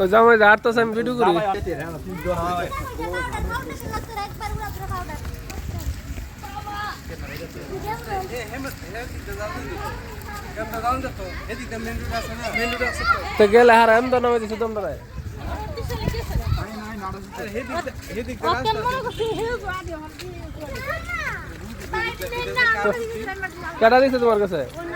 ওই জামাই যা হাঁটতেছে আমি ভিডিও করি তো গেলে হার এম তো নামে দিছে তোমরা কেটা দিছে তোমার কাছে তো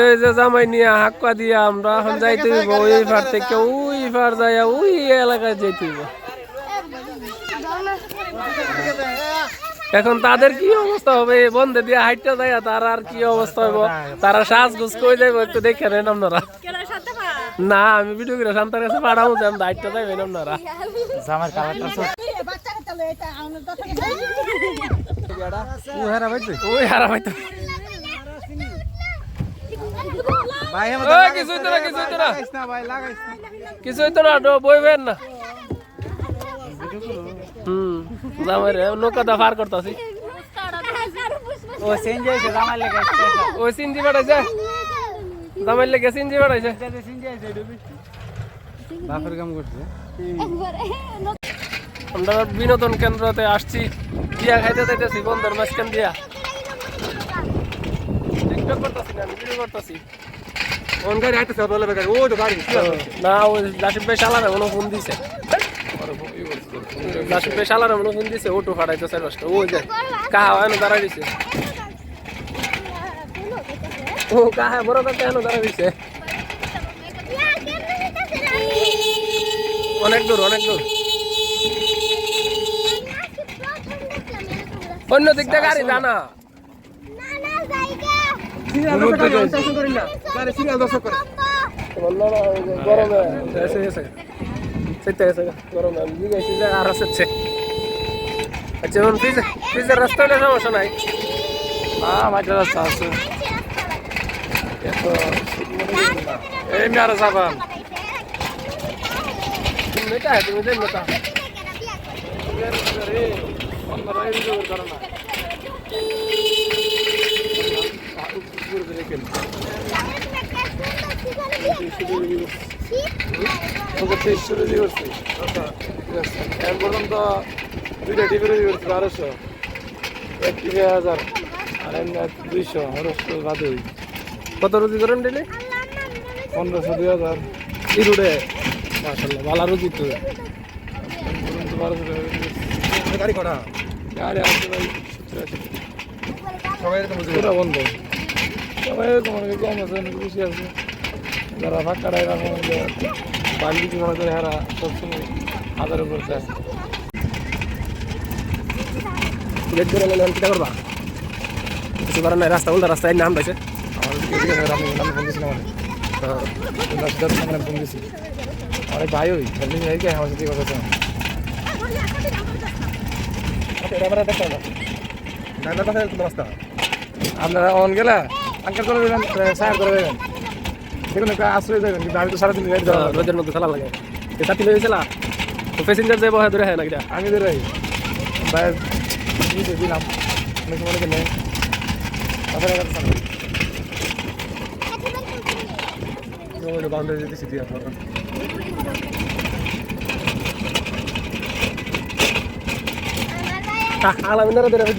এই যে জামাই নিয়ে হাক্কা দিয়া আমরা এখন যাইতে হইব ওই পার থেকে ওই পার যাইয়া ওই এলাকায় যাইতে হইব এখন তাদের কি অবস্থা হবে? বন্ধে দিয়ে হাইটটা যায় তার আর কি অবস্থা হবে তারা সাজগুজ কই যাইব একটু দেখে নেন আপনারা। না আমি ভিডিও করে শান্তার কাছে পাঠাবো যে আমি হাইটটা যাইবেন আপনারা। জামার কালারটা ওই হারা ভাই তো ভাই ওই, কিছু হইতো না কিছু হইতো না। না ভাই লাগাইস কিছু হইতো না বইবেন না। হুম জামাই নৌকা দা পার করতাছি। ও চেঞ্জ হয়েছে জামার লেগে ওই সিনজি বাড়াইছে জামাই লেগে সিনজি বাড়াইছে চেঞ্জ হয়েছে ডুবি বাপের কাম করছে। আমরা বিনোদন কেন্দ্রতে আসছি। দিয়া খাইতে যাইতেছি বন্ধুর মাঝখান দিয়া। টিকটক করতাছি না ভিডিও করতাছি। কোন গাড়ি আইতেছে বলে তো গাড়ি না মনে ফোন দিছে। মনে ফোন দিছে ওটো ফাটাইতে যে কাহা এনে দাঁড়াই দিছে ও কাহা বড় দাঁড়াই দিছে অনেক দূর অনেক দূর। অন্য দিক থেকে গাড়ি জানা গরমে এসে গেছে সেটা গেছে গরমে আমি জিজ্ঞাসি যে আর আছে আচ্ছা ফ্রিজের রাস্তাটা সমস্যা নাই হ্যাঁ মাঝে রাস্তা আছে এই মেয়ারা সাবান তুমি তুমি দেন মেটা তেইশশো রেডি করছি এখন পর্যন্ত দুইটা টিভি রেডি করছি বারোশো। এক টিভি হাজার আর এমনি দুইশো খরচ বাদে কত রুজি করেন ডেলি পনেরোশো দুই হাজার। এই রুটে? মাশাল্লাহ ভালো রুজি তো। পর্যন্ত বারোশো টাকা গাড়ি করা গাড়ি আসছে ভাই সবাই এরকম বুঝে পুরো বন্ধ। সবাই তোমার কম আছে অনেক বেশি আছে। যারা ফাঁকা ড্রাইভার মনে করে বাড়ি কি মনে করে হারা সবসময় হাজার উপর যায় লেট করে নিলেন কিটা করবা? কিছু করার নাই রাস্তা উল্টা রাস্তায় নাম পাইছে আমার আমি আমি ফোন দিয়েছিলাম মানে দশ মানে ফোন দিয়েছি। অনেক ভাই ওই হেলমেট ভাইকে আমার সাথে কথা হচ্ছে ড্রাইভার কথা। রাস্তা। আপনারা অন গেলে? আঙ্কার করে দেবেন সাহায্য করে দেবেন। দেখুন একটা আশ্রয় দেবেন কিন্তু আমি তো সারাদিন গাড়ি দেওয়া রোদের মধ্যে চালা লাগে। এটা তিলে হয়েছিল তো প্যাসেঞ্জার যাব হ্যাঁ ধরে হ্যাঁ। না কিটা আমি রাই ভাই দিলাম। অনেক সময় অনেকে নেই। তারপরে একটা বাউন্ডারি যদি সিটি আপনার আলামিনারা ধরে ফিট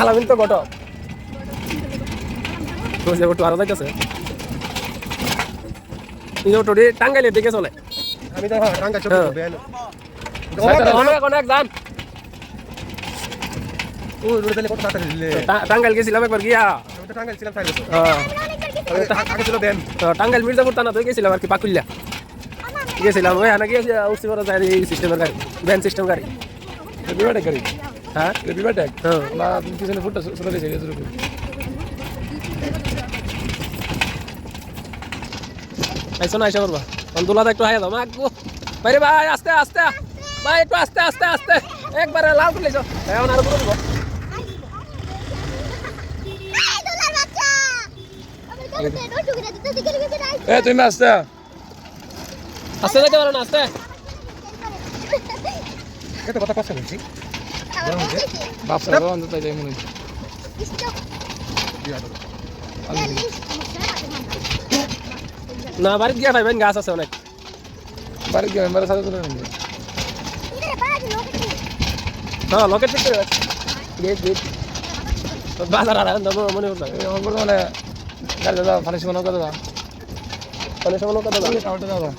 আলামিন তো গট তো যে এই অটোটি টাঙ্গাইলের দিকে চলে। আমি তো। অনেক অনেক যান। টাঙ্গাইল গেছিলাম একবার গিয়া। টাঙ্গাইল ছিলাম হ্যাঁ। টাঙ্গাইল মির্জাপুর টানা তো গেছিলাম আর কি পাকুল্লা। গেছিলাম ওই হানা গিয়ে উঠছি বড় যায় এই সিস্টেমের গাড়ি ভ্যান সিস্টেম গাড়ি। গাড়ি। হ্যাঁ? বিবাটে হ্যাঁ। না পিছনে ফুটটা চলে গেছে এদের আইসো না আইসা করবা দুলাদা একটু হাইয়া দাও। মা বাইরে ভাই আস্তে আস্তে। ভাই একটু আস্তে আস্তে আস্তে। একবারে লাল করে যাও এখন আর করে দিব। এ তুমি আসতে। আস্তে যাইতে পারো না আস্তে। কথা কথা বলছি। বাপসা বাবা তাই যাই মনে। না বাড়িতে গিয়া ভাইবেন গাছ আছে অনেক। বাড়ি গিয়ে মেম্বারের সাথে তুলে নেবে হ্যাঁ লকেট ঠিক করে গেট গেট বাজার আর মনে এই আমার বর্তমানে গাড়ি দাদা ফানিস মনে কথা দাদা। অনেক সময় কথা দাদা। দাদা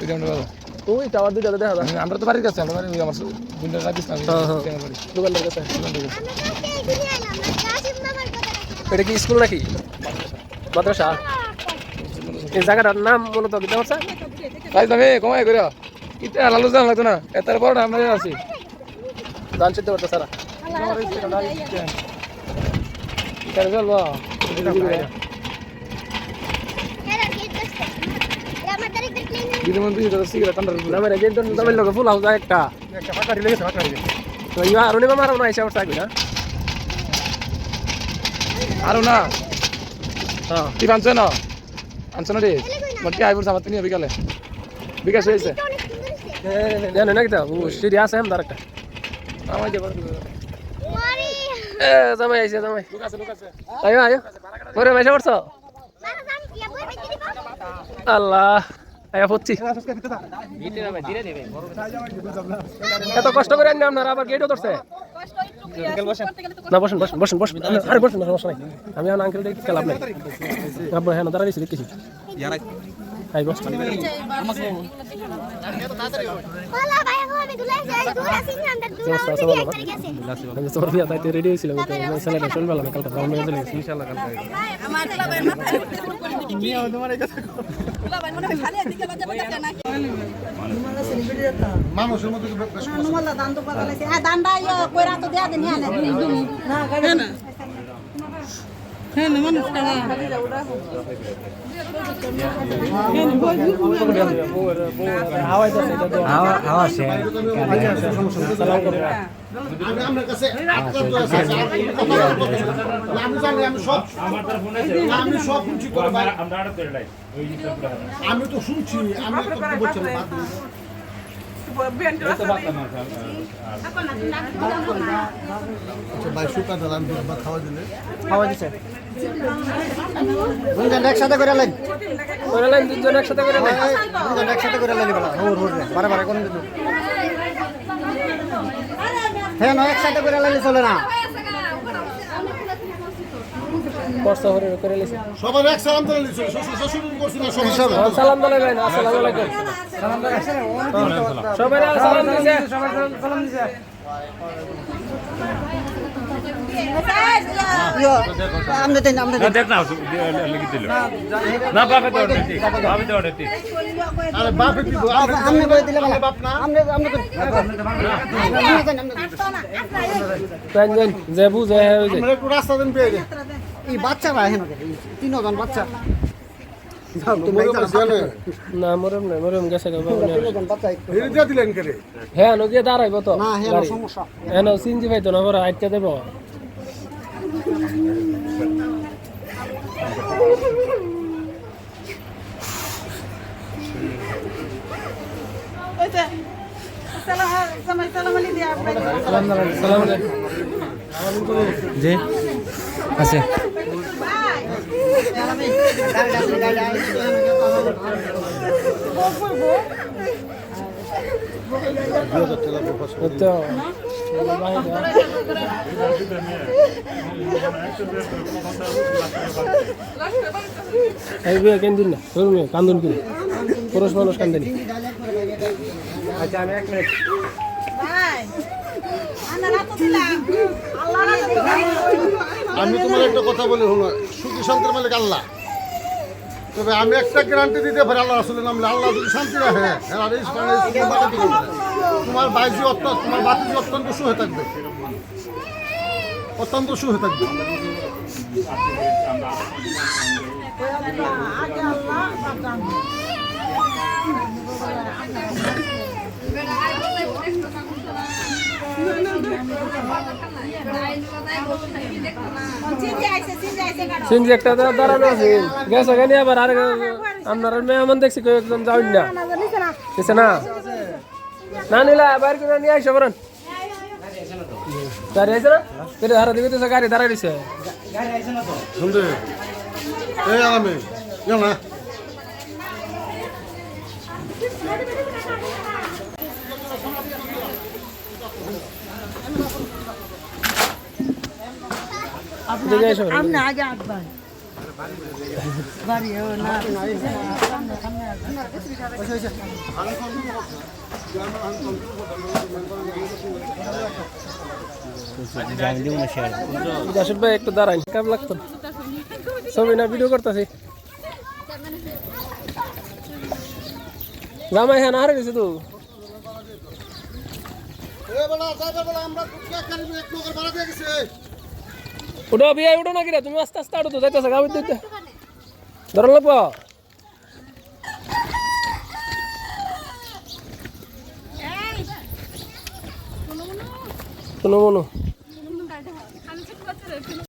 ওই দাদা। ওই টাওয়ার দুইটা দেখা দাদা আমরা তো বাড়ির কাছে আমরা বাড়ি আমার দুইটা রাখিস না দোকানদার কাছে। এটা কি স্কুল নাকি? মাদ্রাসা। এই জায়গাটার নাম মূলত কি দেওয়া তাই তুমি কমাই করে ইটা লালু জান লাগতো না এতার বড় আমরা আছি। ধান সিদ্ধ করতে সারা। ইটার চলবো দিদি মন্ত্রী তো সিগারেট ঠান্ডা নামের গেট ধরুন তোমার লোক ফুল হাউস একটা। একটা ফাটা দিলে গেছে ফাটা দিলে তো ইয়া অরুণিমা মারো না হিসাব থাকবি না। আরও না? হ্যাঁ। কি আনছো না? আনছো না রে? মোটকে আইবুর সামাত বিকালে? বিকাশ হয়েছে। জানো নাকি তো? ও সিরি আছে যে এ জামাই আইছে জামাই। লোক আছে লোক আছে। আয়ো আয়ো। পরে মাইসা পড়ছো? আল্লাহ। পড়ছি এত কষ্ট করে আনি আপনারা আবার গেটও ধরছে? বসেন আমি আঙ্কেল দেখি খেলাম নাই। হ্যাঁ দাঁড়া দিয়েছি দেখেছি আই বস আমি তোর বিয়া তাইতে তো আমি ছেলেটা শুনবে কালকে ভালো মেয়ে চলে গেছি। ইনশাল্লাহ কালকে আইবো। দান্ডা কইরা তো দেয়া দেন হ্যাঁ আমার কাছে আক্রান্ত আছে আমি আমি সব আমি সব শুনছি আমি তো শুনছি আমি তো বলছি না, বাদ দিন। আচ্ছা, ভাই দিলে একসাথে করে লাইন। করে লাইন দুজন একসাথে করে লাইন। একসাথে করে লাইন বলা হুর হুর বারে বারে কোন হ্যাঁ নয় একসাথে করে লাইলে চলে না। সবার এক সালাম দিলে শ্বশুর শ্বশুর করছি না সবাই সালাম দলে ভাই আসসালামু আলাইকুম। সবাই সালাম দিছে। বাপ না যে বুঝে হ্যাঁ হ্যাঁ দাঁড়াইব তো হ্যাঁ হ্যাঁ সিনজি ভাই তো না আইতে দেব জি আছে তো এই বিয়ে কেন না? কান্দুন কিনে পুরুষ মানুষ কান্দেনি আচ্ছা আমি এক মিনিট আমি তোমার একটা কথা বলি হলো সুখী মালিক আল্লাহ। তবে আমি একটা গ্যারান্টি দিতে পারি আল্লাহ রাসুলের নাম আল্লাহ যদি শান্তি রাখে হ্যাঁ তোমার বাইজি অত্যন্ত তোমার বাতিজি অত্যন্ত সুখে থাকবে। অত্যন্ত সুখে থাকবে। আগে আইছে চিনতে আইছে গাড়ি সিনজি একটা দাঁড়ানো আছে। গেছে কেন আবার আর আপনার মেহমান দেখছি, কয়েকজন যাবেন না। দিছে না? না নিলা বাইর করে নিয়ে আইসো বলেন গাড়ি আইছে না? কেটে হারা দিকে তো গাড়ি দাঁড়াই দিছে। শুনতে এই যাও না? আপনি আগে আসবেন বাড়ি ও না জাসুদ ভাই একটু দাঁড়াই কেমন লাগতো ছবি না ভিডিও করতেছি জামাই হ্যাঁ না হারে গেছে তো এবেলা যাবে বলে আমরা কুটকা কারিবে এক নগর ভাড়া দিয়ে গেছে উঠো বিয়ে উঠো না কিরা তুমি আস্তে আস্তে আটো তো যাইতেছে গাড়ি দিতে ধরো লাগবো কোনো মনো